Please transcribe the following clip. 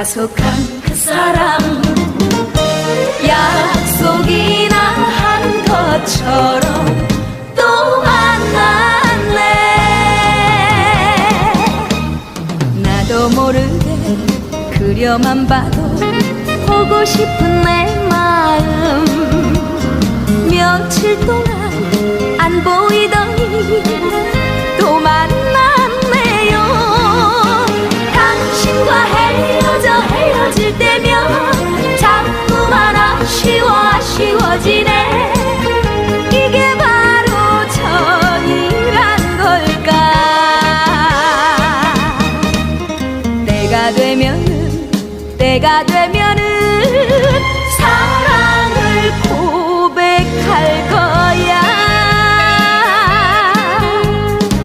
야속한 그 사람. 약속이나 한 것처럼 또 만났네 나도 모르게 그려만 봐도 보고 싶은 내 마음 며칠 동안 안 보이더 헤어질 때면 자꾸만 아쉬워 아쉬워지네. 이게 바로 정이란 걸까? 때가 되면은 때가